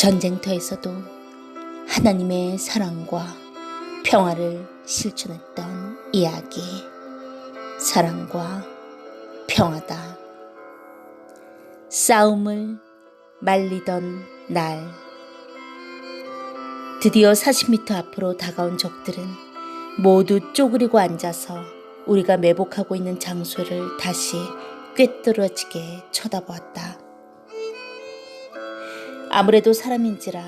전쟁터에서도 하나님의 사랑과 평화를 실천했던 이야기. 사랑과 평화다. 싸움을 말리던 날. 드디어 40m 앞으로 다가온 적들은 모두 쪼그리고 앉아서 우리가 매복하고 있는 장소를 다시 꿰뚫어지게 쳐다보았다. 아무래도 사람인지라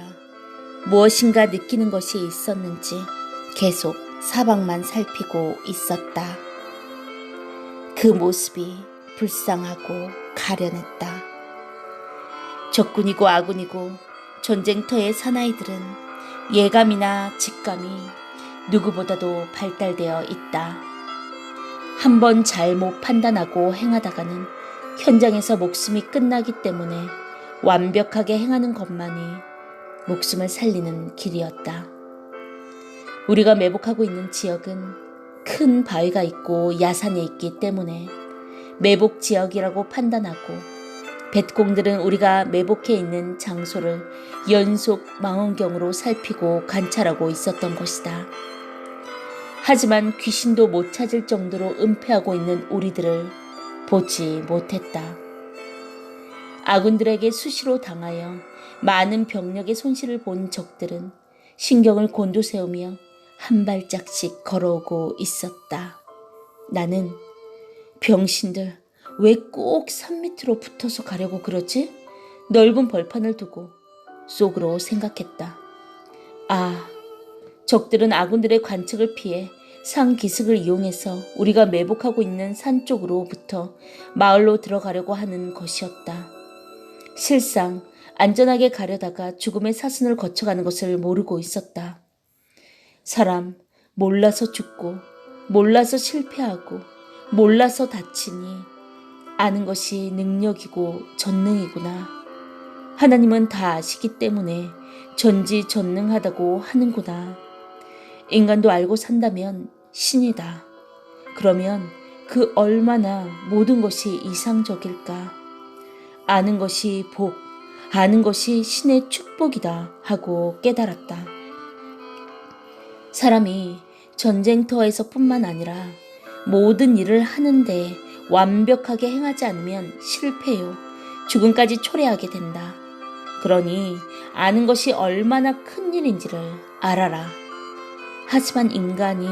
무엇인가 느끼는 것이 있었는지 계속 사방만 살피고 있었다. 그 모습이 불쌍하고 가련했다. 적군이고 아군이고 전쟁터의 사나이들은 예감이나 직감이 누구보다도 발달되어 있다. 한 번 잘못 판단하고 행하다가는 현장에서 목숨이 끝나기 때문에 완벽하게 행하는 것만이 목숨을 살리는 길이었다. 우리가 매복하고 있는 지역은 큰 바위가 있고 야산에 있기 때문에 매복 지역이라고 판단하고 뱃공들은 우리가 매복해 있는 장소를 연속 망원경으로 살피고 관찰하고 있었던 것이다. 하지만 귀신도 못 찾을 정도로 은폐하고 있는 우리들을 보지 못했다. 아군들에게 수시로 당하여 많은 병력의 손실을 본 적들은 신경을 곤두세우며 한 발짝씩 걸어오고 있었다. 나는 병신들 왜 꼭 산 밑으로 붙어서 가려고 그러지? 넓은 벌판을 두고 속으로 생각했다. 아, 적들은 아군들의 관측을 피해 상 기슭을 이용해서 우리가 매복하고 있는 산 쪽으로부터 마을로 들어가려고 하는 것이었다. 실상 안전하게 가려다가 죽음의 사선을 거쳐가는 것을 모르고 있었다. 사람 몰라서 죽고 몰라서 실패하고 몰라서 다치니 아는 것이 능력이고 전능이구나. 하나님은 다 아시기 때문에 전지전능하다고 하는구나. 인간도 알고 산다면 신이다. 그러면 그 얼마나 모든 것이 이상적일까. 아는 것이 복, 아는 것이 신의 축복이다 하고 깨달았다. 사람이 전쟁터에서 뿐만 아니라 모든 일을 하는데 완벽하게 행하지 않으면 실패요. 죽음까지 초래하게 된다. 그러니 아는 것이 얼마나 큰 일인지를 알아라. 하지만 인간이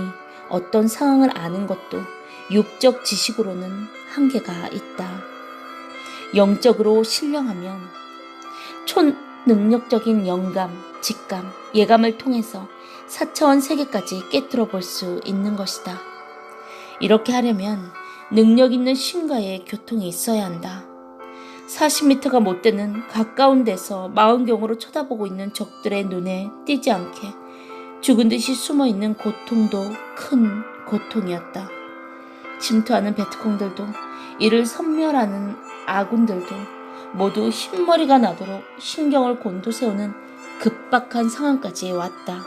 어떤 상황을 아는 것도 육적 지식으로는 한계가 있다. 영적으로 신령하면 촌능력적인 영감, 직감, 예감을 통해서 사차원 세계까지 깨뜨려 볼 수 있는 것이다. 이렇게 하려면 능력 있는 신과의 교통이 있어야 한다. 40m가 못 되는 가까운 데서 마흔경으로 쳐다보고 있는 적들의 눈에 띄지 않게 죽은 듯이 숨어 있는 고통도 큰 고통이었다. 침투하는 베트콩들도 이를 섬멸하는 아군들도 모두 흰머리가 나도록 신경을 곤두세우는 급박한 상황까지 왔다.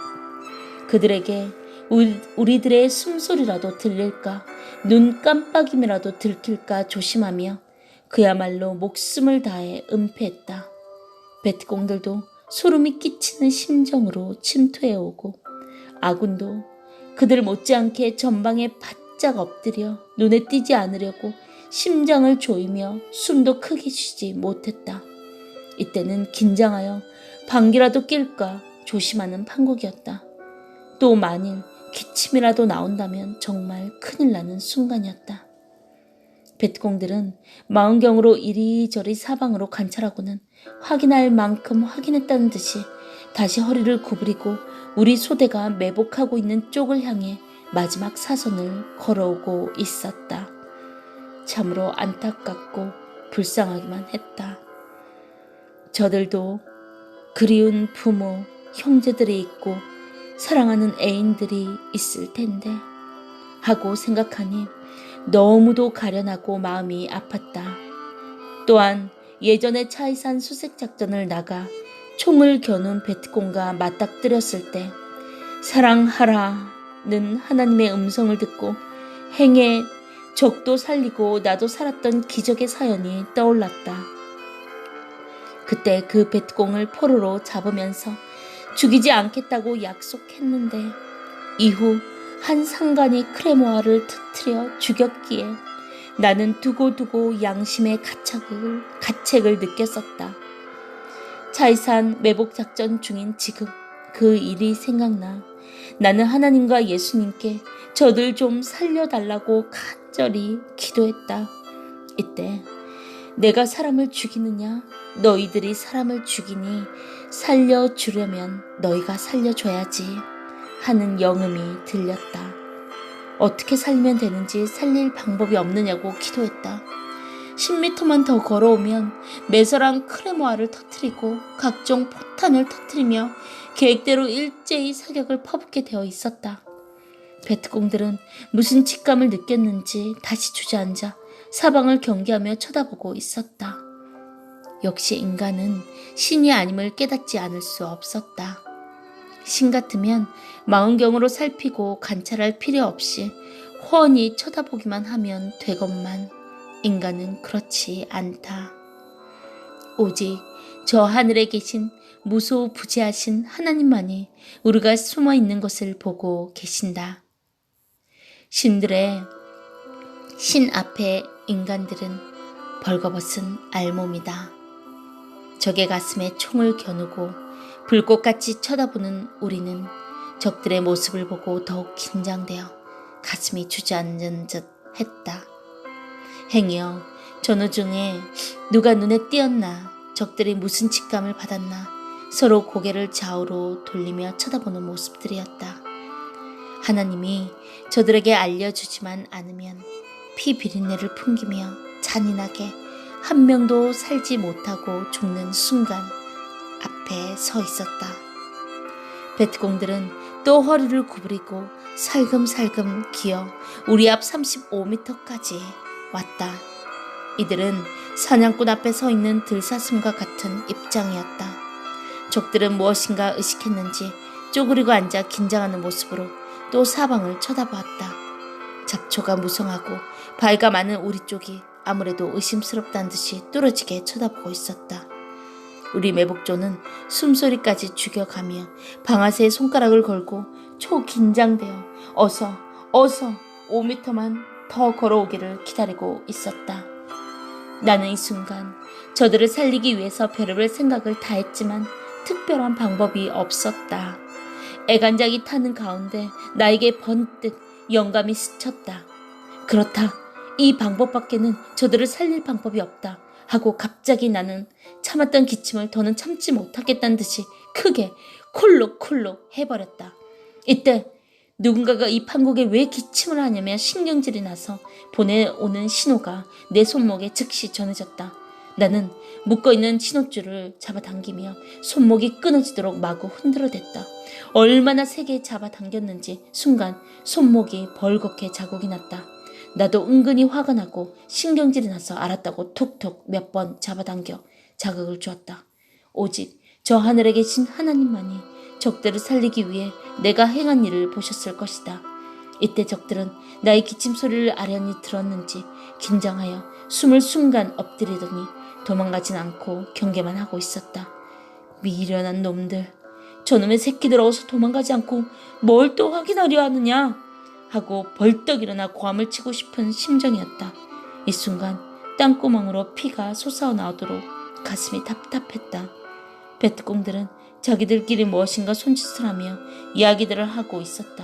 그들에게 우리, 우리들의 숨소리라도 들릴까, 눈 깜빡임이라도 들킬까 조심하며 그야말로 목숨을 다해 은폐했다. 베트공들도 소름이 끼치는 심정으로 침투해 오고 아군도 그들 못지않게 전방에 바짝 엎드려 눈에 띄지 않으려고 심장을 조이며 숨도 크게 쉬지 못했다. 이때는 긴장하여 방귀라도 낄까 조심하는 판국이었다. 또 만일 기침이라도 나온다면 정말 큰일 나는 순간이었다. 뱃공들은 마음경으로 이리저리 사방으로 관찰하고는 확인할 만큼 확인했다는 듯이 다시 허리를 구부리고 우리 소대가 매복하고 있는 쪽을 향해 마지막 사선을 걸어오고 있었다. 참으로 안타깝고 불쌍하기만 했다. 저들도 그리운 부모, 형제들이 있고 사랑하는 애인들이 있을 텐데 하고 생각하니 너무도 가련하고 마음이 아팠다. 또한 예전에 차이산 수색 작전을 나가 총을 겨눈 베트콩과 맞닥뜨렸을 때 사랑하라는 하나님의 음성을 듣고 행해 적도 살리고 나도 살았던 기적의 사연이 떠올랐다. 그때 그 뱃공을 포로로 잡으면서 죽이지 않겠다고 약속했는데 이후 한 상관이 크레모아를 터트려 죽였기에 나는 두고두고 양심의 가책을, 가책을 느꼈었다. 차이산 매복 작전 중인 지금 그 일이 생각나 나는 하나님과 예수님께 저들 좀 살려달라고 간절히 기도했다. 이때 내가 사람을 죽이느냐 너희들이 사람을 죽이니 살려주려면 너희가 살려줘야지 하는 영음이 들렸다. 어떻게 살면 되는지 살릴 방법이 없느냐고 기도했다. 10미터만 더 걸어오면 매설한 크레모아를 터트리고 각종 포탄을 터트리며 계획대로 일제히 사격을 퍼붓게 되어 있었다. 베트공들은 무슨 직감을 느꼈는지 다시 주저앉아 사방을 경계하며 쳐다보고 있었다. 역시 인간은 신이 아님을 깨닫지 않을 수 없었다. 신 같으면 마음경으로 살피고 관찰할 필요 없이 훤히 쳐다보기만 하면 되건만 인간은 그렇지 않다. 오직 저 하늘에 계신 무소부지하신 하나님만이 우리가 숨어 있는 것을 보고 계신다. 신들의 신 앞에 인간들은 벌거벗은 알몸이다. 적의 가슴에 총을 겨누고 불꽃같이 쳐다보는 우리는 적들의 모습을 보고 더욱 긴장되어 가슴이 주저앉은 듯 했다. 행여 전후 중에 누가 눈에 띄었나 적들이 무슨 직감을 받았나 서로 고개를 좌우로 돌리며 쳐다보는 모습들이었다. 하나님이 저들에게 알려주지만 않으면 피 비린내를 풍기며 잔인하게 한 명도 살지 못하고 죽는 순간 앞에 서 있었다. 베트공들은 또 허리를 구부리고 살금살금 기어 우리 앞 35m까지 왔다. 이들은 사냥꾼 앞에 서 있는 들사슴과 같은 입장이었다. 적들은 무엇인가 의식했는지 쪼그리고 앉아 긴장하는 모습으로 또 사방을 쳐다보았다. 잡초가 무성하고 바위가 많은 우리 쪽이 아무래도 의심스럽다는 듯이 뚫어지게 쳐다보고 있었다. 우리 매복조는 숨소리까지 죽여가며 방아쇠에 손가락을 걸고 초긴장되어 어서 어서 5미터만 더 걸어오기를 기다리고 있었다. 나는 이 순간 저들을 살리기 위해서 별의별 생각을 다 했지만 특별한 방법이 없었다. 애간장이 타는 가운데 나에게 번뜩 영감이 스쳤다. 그렇다. 이 방법밖에는 저들을 살릴 방법이 없다. 하고 갑자기 나는 참았던 기침을 더는 참지 못하겠다는 듯이 크게 콜록콜록 해버렸다. 이때 누군가가 이 판국에 왜 기침을 하냐며 신경질이 나서 보내오는 신호가 내 손목에 즉시 전해졌다. 나는 묶어있는 신호줄을 잡아당기며 손목이 끊어지도록 마구 흔들어댔다. 얼마나 세게 잡아당겼는지 순간 손목이 벌겋게 자국이 났다. 나도 은근히 화가 나고 신경질이 나서 알았다고 툭툭 몇 번 잡아당겨 자극을 주었다. 오직 저 하늘에 계신 하나님만이 적들을 살리기 위해 내가 행한 일을 보셨을 것이다. 이때 적들은 나의 기침 소리를 아련히 들었는지 긴장하여 숨을 순간 엎드리더니 도망가진 않고 경계만 하고 있었다. 미련한 놈들. 저놈의 새끼들 어서 도망가지 않고 뭘 또 확인하려 하느냐? 하고 벌떡 일어나 고함을 치고 싶은 심정이었다. 이 순간 땅구멍으로 피가 솟아오 나오도록 가슴이 답답했다. 베트공들은 자기들끼리 무엇인가 손짓을 하며 이야기들을 하고 있었다.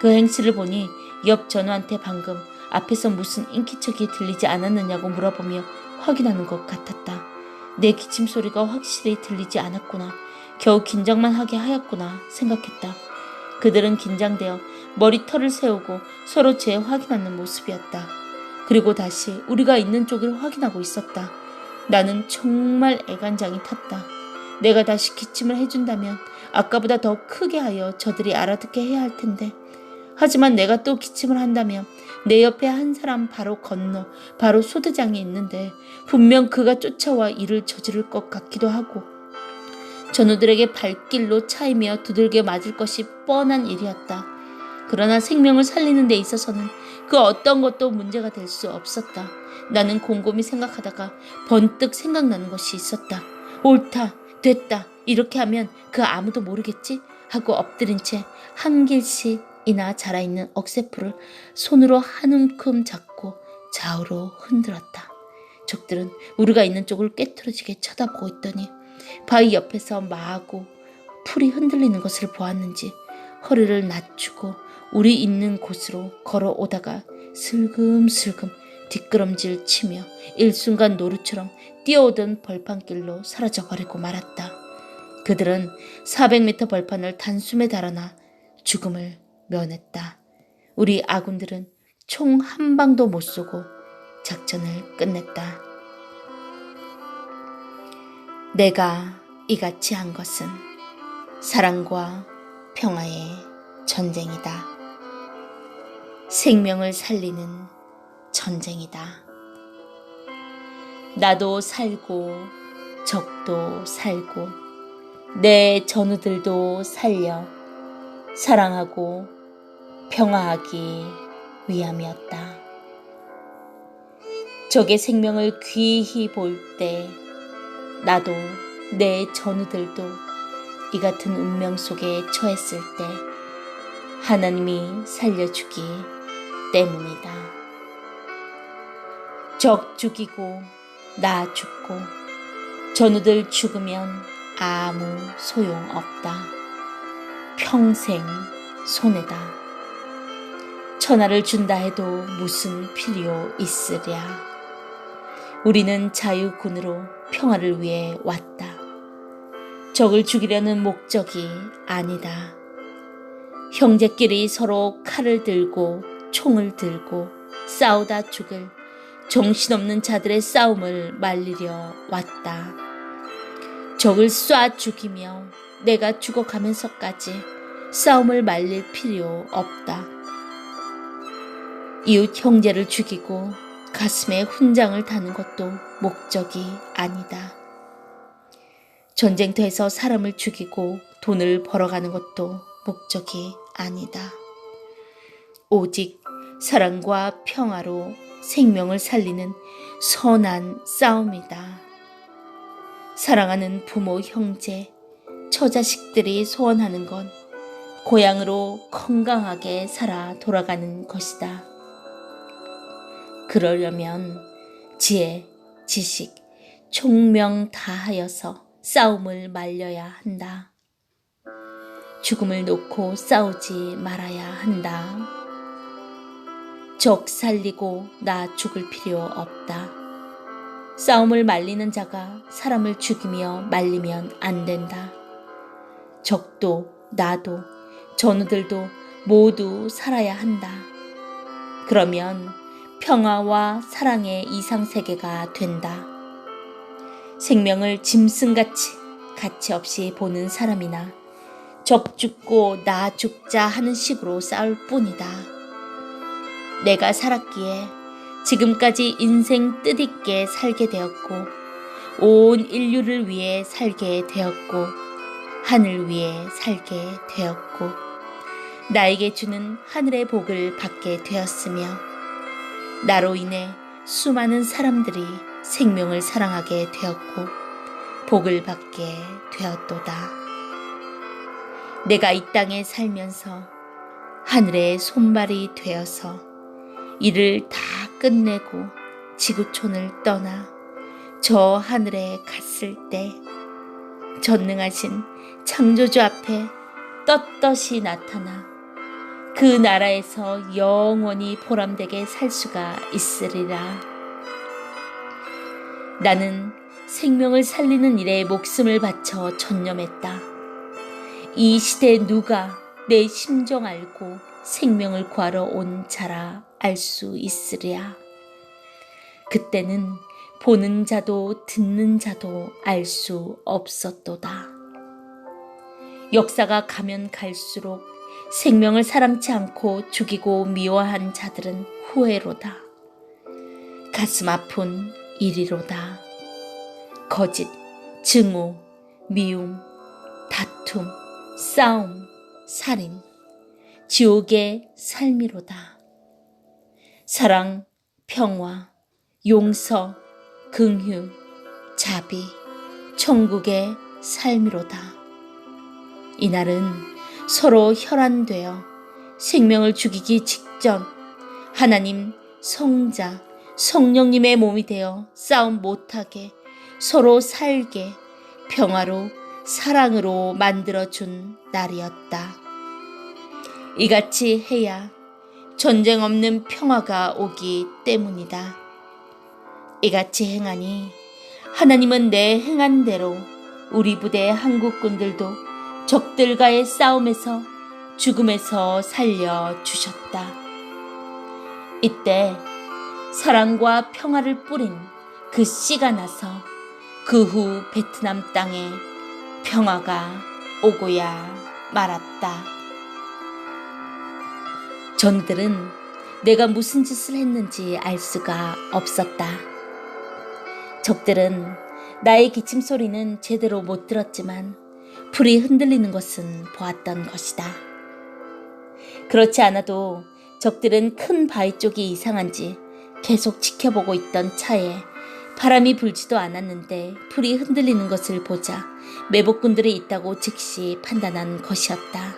그 행실을 보니 옆 전우한테 방금 앞에서 무슨 인기척이 들리지 않았느냐고 물어보며 확인하는 것 같았다. 내 기침 소리가 확실히 들리지 않았구나. 겨우 긴장만 하게 하였구나 생각했다. 그들은 긴장되어 머리털을 세우고 서로 재확인하는 모습이었다. 그리고 다시 우리가 있는 쪽을 확인하고 있었다. 나는 정말 애간장이 탔다. 내가 다시 기침을 해준다면 아까보다 더 크게 하여 저들이 알아듣게 해야 할 텐데. 하지만 내가 또 기침을 한다면 내 옆에 한 사람 바로 건너 바로 소대장이 있는데 분명 그가 쫓아와 일을 저지를 것 같기도 하고 전우들에게 발길로 차이며 두들겨 맞을 것이 뻔한 일이었다. 그러나 생명을 살리는 데 있어서는 그 어떤 것도 문제가 될 수 없었다. 나는 곰곰이 생각하다가 번뜩 생각나는 것이 있었다. 옳다, 됐다. 이렇게 하면 그 아무도 모르겠지? 하고 엎드린 채 한 길씩 이나 자라있는 억새풀을 손으로 한 움큼 잡고 좌우로 흔들었다. 적들은 우리가 있는 쪽을 꿰뚫어지게 쳐다보고 있더니 바위 옆에서 마구 풀이 흔들리는 것을 보았는지 허리를 낮추고 우리 있는 곳으로 걸어오다가 슬금슬금 뒷걸음질 치며 일순간 노루처럼 뛰어오던 벌판길로 사라져버리고 말았다. 그들은 400m 벌판을 단숨에 달아나 죽음을 면했다. 우리 아군들은 총 한 방도 못 쏘고 작전을 끝냈다. 내가 이같이 한 것은 사랑과 평화의 전쟁이다. 생명을 살리는 전쟁이다. 나도 살고 적도 살고 내 전우들도 살려 사랑하고 평화하기 위함이었다. 적의 생명을 귀히 볼 때 나도 내 전우들도 이 같은 운명 속에 처했을 때 하나님이 살려주기 때문이다. 적 죽이고 나 죽고 전우들 죽으면 아무 소용 없다. 평생 손해다. 천하를 준다 해도 무슨 필요 있으랴. 우리는 자유군으로 평화를 위해 왔다. 적을 죽이려는 목적이 아니다. 형제끼리 서로 칼을 들고 총을 들고 싸우다 죽을 정신없는 자들의 싸움을 말리려 왔다. 적을 쏴 죽이며 내가 죽어가면서까지 싸움을 말릴 필요 없다. 이웃 형제를 죽이고 가슴에 훈장을 다는 것도 목적이 아니다. 전쟁터에서 사람을 죽이고 돈을 벌어가는 것도 목적이 아니다. 오직 사랑과 평화로 생명을 살리는 선한 싸움이다. 사랑하는 부모, 형제, 처자식들이 소원하는 건 고향으로 건강하게 살아 돌아가는 것이다. 그러려면 지혜, 지식, 총명 다하여서 싸움을 말려야 한다. 죽음을 놓고 싸우지 말아야 한다. 적 살리고 나 죽을 필요 없다. 싸움을 말리는 자가 사람을 죽이며 말리면 안 된다. 적도 나도 전우들도 모두 살아야 한다. 그러면 평화와 사랑의 이상세계가 된다. 생명을 짐승같이 가치 없이 보는 사람이나 적 죽고 나 죽자 하는 식으로 싸울 뿐이다. 내가 살았기에 지금까지 인생 뜻있게 살게 되었고 온 인류를 위해 살게 되었고 하늘 위에 살게 되었고 나에게 주는 하늘의 복을 받게 되었으며 나로 인해 수많은 사람들이 생명을 사랑하게 되었고 복을 받게 되었도다. 내가 이 땅에 살면서 하늘의 손발이 되어서 일을 다 끝내고 지구촌을 떠나 저 하늘에 갔을 때 전능하신 창조주 앞에 떳떳이 나타나 그 나라에서 영원히 보람되게 살 수가 있으리라. 나는 생명을 살리는 일에 목숨을 바쳐 전념했다. 이 시대 누가 내 심정 알고 생명을 구하러 온 자라 알 수 있으랴. 그때는 보는 자도 듣는 자도 알 수 없었도다. 역사가 가면 갈수록 생명을 사랑치 않고 죽이고 미워한 자들은 후회로다. 가슴 아픈 일이로다. 거짓, 증오, 미움, 다툼, 싸움, 살인, 지옥의 삶이로다. 사랑, 평화, 용서, 긍휼, 자비, 천국의 삶이로다. 이날은 서로 혈안되어 생명을 죽이기 직전 하나님, 성자, 성령님의 몸이 되어 싸움 못하게 서로 살게 평화로 사랑으로 만들어준 날이었다. 이같이 해야 전쟁 없는 평화가 오기 때문이다. 이같이 행하니 하나님은 내 행한 대로 우리 부대 한국군들도 적들과의 싸움에서 죽음에서 살려 주셨다. 이때 사랑과 평화를 뿌린 그 씨가 나서 그 후 베트남 땅에 평화가 오고야 말았다. 전들은 내가 무슨 짓을 했는지 알 수가 없었다. 적들은 나의 기침 소리는 제대로 못 들었지만 풀이 흔들리는 것은 보았던 것이다. 그렇지 않아도 적들은 큰 바위 쪽이 이상한지 계속 지켜보고 있던 차에 바람이 불지도 않았는데 풀이 흔들리는 것을 보자 매복군들이 있다고 즉시 판단한 것이었다.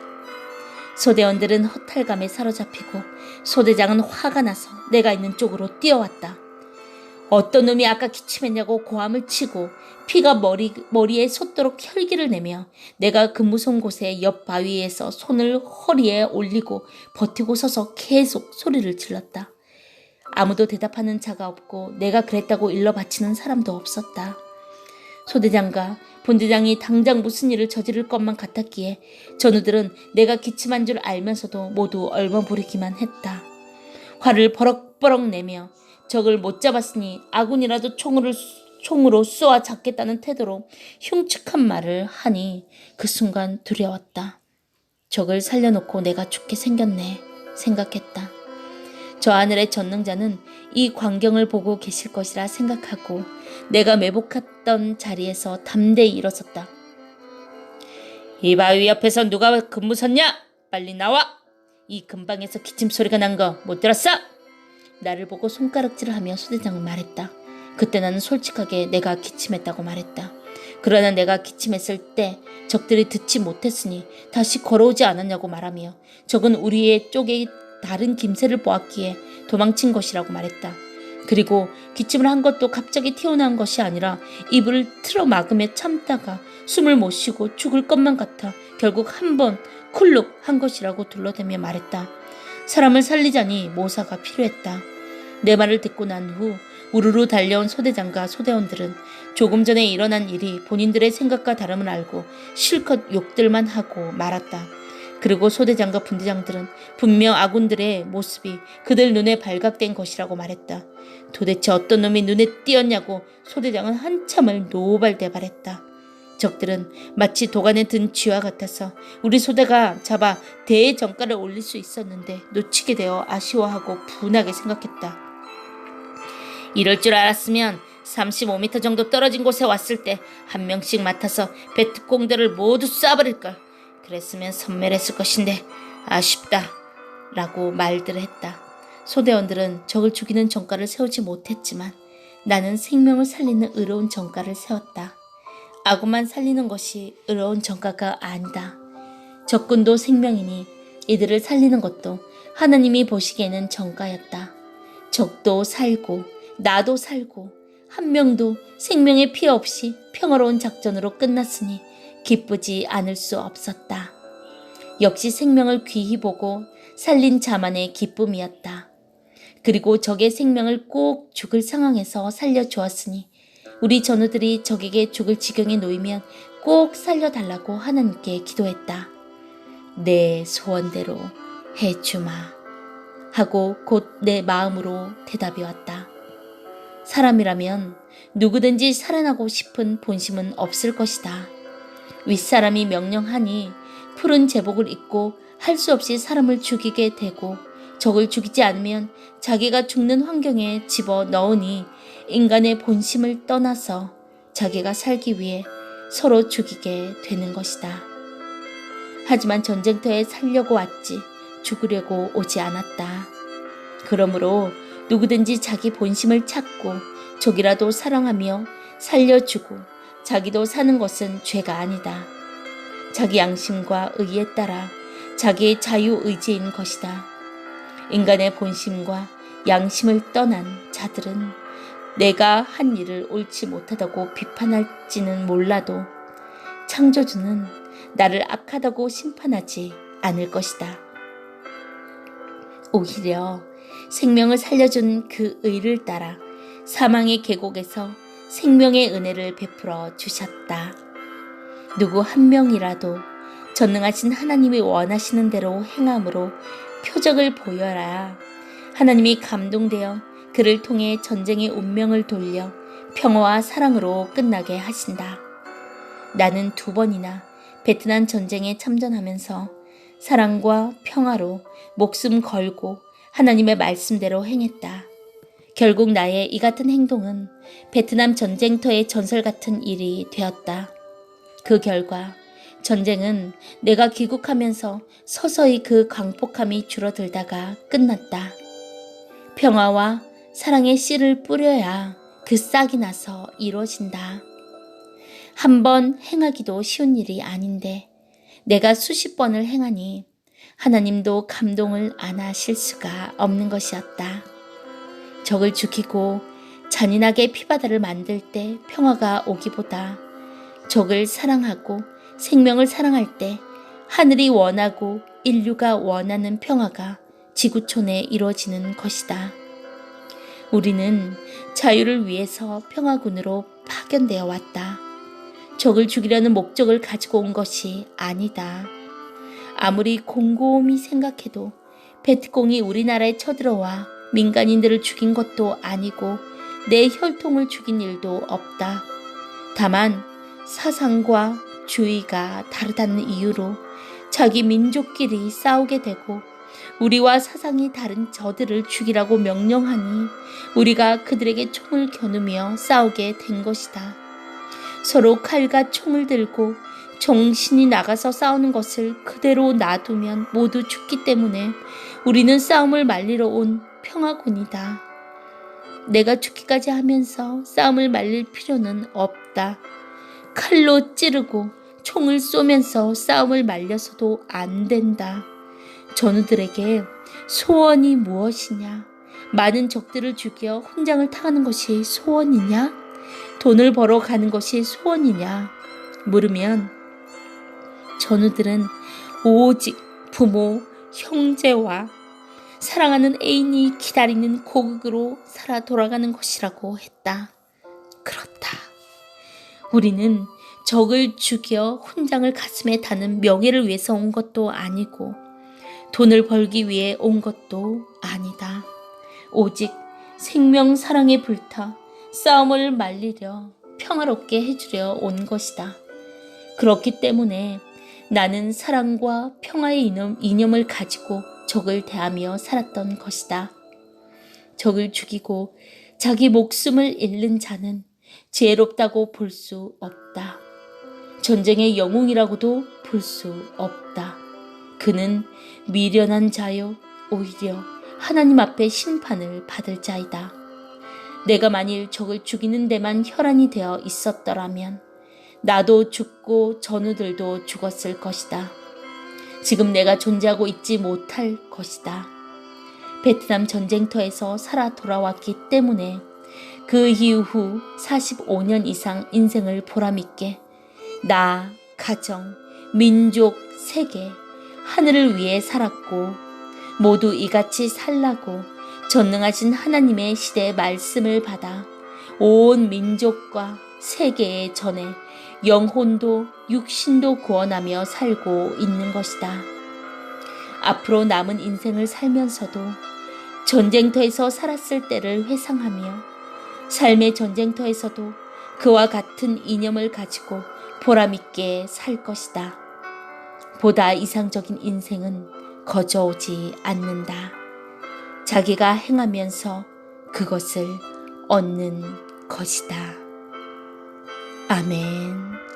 소대원들은 허탈감에 사로잡히고 소대장은 화가 나서 내가 있는 쪽으로 뛰어왔다. 어떤 놈이 아까 기침했냐고 고함을 치고 피가 머리, 머리에 솟도록 혈기를 내며 내가 근무선 곳의 옆 바위에서 손을 허리에 올리고 버티고 서서 계속 소리를 질렀다. 아무도 대답하는 자가 없고 내가 그랬다고 일러 바치는 사람도 없었다. 소대장과 본대장이 당장 무슨 일을 저지를 것만 같았기에 전우들은 내가 기침한 줄 알면서도 모두 얼버무리기만 했다. 화를 버럭버럭 내며 적을 못 잡았으니 아군이라도 총으로, 총으로 쏘아 잡겠다는 태도로 흉측한 말을 하니 그 순간 두려웠다. 적을 살려놓고 내가 죽게 생겼네 생각했다. 저 하늘의 전능자는 이 광경을 보고 계실 것이라 생각하고 내가 매복했던 자리에서 담대히 일어섰다. 이 바위 옆에서 누가 근무 섰냐? 빨리 나와! 이 근방에서 기침 소리가 난 거 못 들었어? 나를 보고 손가락질을 하며 소대장은 말했다. 그때 나는 솔직하게 내가 기침했다고 말했다. 그러나 내가 기침했을 때 적들이 듣지 못했으니 다시 걸어오지 않았냐고 말하며 적은 우리의 쪽에 다른 김새를 보았기에 도망친 것이라고 말했다. 그리고 기침을 한 것도 갑자기 튀어나온 것이 아니라 입을 틀어 막으며 참다가 숨을 못 쉬고 죽을 것만 같아 결국 한 번 쿨룩 한 것이라고 둘러대며 말했다. 사람을 살리자니 모사가 필요했다. 내 말을 듣고 난 후 우르르 달려온 소대장과 소대원들은 조금 전에 일어난 일이 본인들의 생각과 다름을 알고 실컷 욕들만 하고 말았다. 그리고 소대장과 분대장들은 분명 아군들의 모습이 그들 눈에 발각된 것이라고 말했다. 도대체 어떤 놈이 눈에 띄었냐고 소대장은 한참을 노발대발했다. 적들은 마치 도간에 든 쥐와 같아서 우리 소대가 잡아 대정가를 올릴 수 있었는데 놓치게 되어 아쉬워하고 분하게 생각했다. 이럴 줄 알았으면 35m 정도 떨어진 곳에 왔을 때 한 명씩 맡아서 베트공대를 모두 쏴버릴걸. 그랬으면 선멸했을 것인데 아쉽다. 라고 말들을 했다. 소대원들은 적을 죽이는 정가를 세우지 못했지만 나는 생명을 살리는 의로운 정가를 세웠다. 아구만 살리는 것이 의로운 정가가 아니다. 적군도 생명이니 이들을 살리는 것도 하나님이 보시기에는 정가였다. 적도 살고 나도 살고 한 명도 생명의 피해 없이 평화로운 작전으로 끝났으니 기쁘지 않을 수 없었다. 역시 생명을 귀히 보고 살린 자만의 기쁨이었다. 그리고 적의 생명을 꼭 죽을 상황에서 살려주었으니 우리 전우들이 적에게 죽을 지경에 놓이면 꼭 살려달라고 하나님께 기도했다. 내 소원대로 해주마. 하고 곧 내 마음으로 대답이 왔다. 사람이라면 누구든지 살아나고 싶은 본심은 없을 것이다. 윗사람이 명령하니 푸른 제복을 입고 할 수 없이 사람을 죽이게 되고 적을 죽이지 않으면 자기가 죽는 환경에 집어 넣으니 인간의 본심을 떠나서 자기가 살기 위해 서로 죽이게 되는 것이다. 하지만 전쟁터에 살려고 왔지 죽으려고 오지 않았다. 그러므로 누구든지 자기 본심을 찾고 적이라도 사랑하며 살려주고 자기도 사는 것은 죄가 아니다. 자기 양심과 의에 따라 자기의 자유 의지인 것이다. 인간의 본심과 양심을 떠난 자들은 내가 한 일을 옳지 못하다고 비판할지는 몰라도 창조주는 나를 악하다고 심판하지 않을 것이다. 오히려 생명을 살려준 그 의를 따라 사망의 계곡에서 생명의 은혜를 베풀어 주셨다. 누구 한 명이라도 전능하신 하나님이 원하시는 대로 행함으로 표적을 보여야 하나님이 감동되어 그를 통해 전쟁의 운명을 돌려 평화와 사랑으로 끝나게 하신다. 나는 두 번이나 베트남 전쟁에 참전하면서 사랑과 평화로 목숨 걸고 하나님의 말씀대로 행했다. 결국 나의 이 같은 행동은 베트남 전쟁터의 전설 같은 일이 되었다. 그 결과 전쟁은 내가 귀국하면서 서서히 그 광폭함이 줄어들다가 끝났다. 평화와 사랑의 씨를 뿌려야 그 싹이 나서 이루어진다. 한 번 행하기도 쉬운 일이 아닌데 내가 수십 번을 행하니 하나님도 감동을 안 하실 수가 없는 것이었다. 적을 죽이고 잔인하게 피바다를 만들 때 평화가 오기보다 적을 사랑하고 생명을 사랑할 때 하늘이 원하고 인류가 원하는 평화가 지구촌에 이루어지는 것이다. 우리는 자유를 위해서 평화군으로 파견되어 왔다. 적을 죽이려는 목적을 가지고 온 것이 아니다. 아무리 곰곰이 생각해도 베트공이 우리나라에 쳐들어와 민간인들을 죽인 것도 아니고 내 혈통을 죽인 일도 없다. 다만 사상과 주의가 다르다는 이유로 자기 민족끼리 싸우게 되고 우리와 사상이 다른 저들을 죽이라고 명령하니 우리가 그들에게 총을 겨누며 싸우게 된 것이다. 서로 칼과 총을 들고 정신이 나가서 싸우는 것을 그대로 놔두면 모두 죽기 때문에 우리는 싸움을 말리러 온 평화군이다. 내가 죽기까지 하면서 싸움을 말릴 필요는 없다. 칼로 찌르고 총을 쏘면서 싸움을 말려서도 안 된다. 전우들에게 소원이 무엇이냐? 많은 적들을 죽여 훈장을 타가는 것이 소원이냐? 돈을 벌어 가는 것이 소원이냐? 물으면 전우들은 오직 부모, 형제와 사랑하는 애인이 기다리는 고국으로 살아 돌아가는 것이라고 했다. 우리는 적을 죽여 훈장을 가슴에 다는 명예를 위해서 온 것도 아니고 돈을 벌기 위해 온 것도 아니다. 오직 생명 사랑에 불타 싸움을 말리려 평화롭게 해주려 온 것이다. 그렇기 때문에 나는 사랑과 평화의 이념, 이념을 가지고 적을 대하며 살았던 것이다. 적을 죽이고 자기 목숨을 잃는 자는 지혜롭다고 볼 수 없다. 전쟁의 영웅이라고도 볼 수 없다. 그는 미련한 자요, 오히려 하나님 앞에 심판을 받을 자이다. 내가 만일 적을 죽이는 데만 혈안이 되어 있었더라면 나도 죽고 전우들도 죽었을 것이다. 지금 내가 존재하고 있지 못할 것이다. 베트남 전쟁터에서 살아 돌아왔기 때문에 그 이후 45년 이상 인생을 보람있게 나, 가정, 민족, 세계, 하늘을 위해 살았고 모두 이같이 살라고 전능하신 하나님의 시대의 말씀을 받아 온 민족과 세계에 전해 영혼도 육신도 구원하며 살고 있는 것이다. 앞으로 남은 인생을 살면서도 전쟁터에서 살았을 때를 회상하며 삶의 전쟁터에서도 그와 같은 이념을 가지고 보람있게 살 것이다. 보다 이상적인 인생은 거저오지 않는다. 자기가 행하면서 그것을 얻는 것이다. 아멘.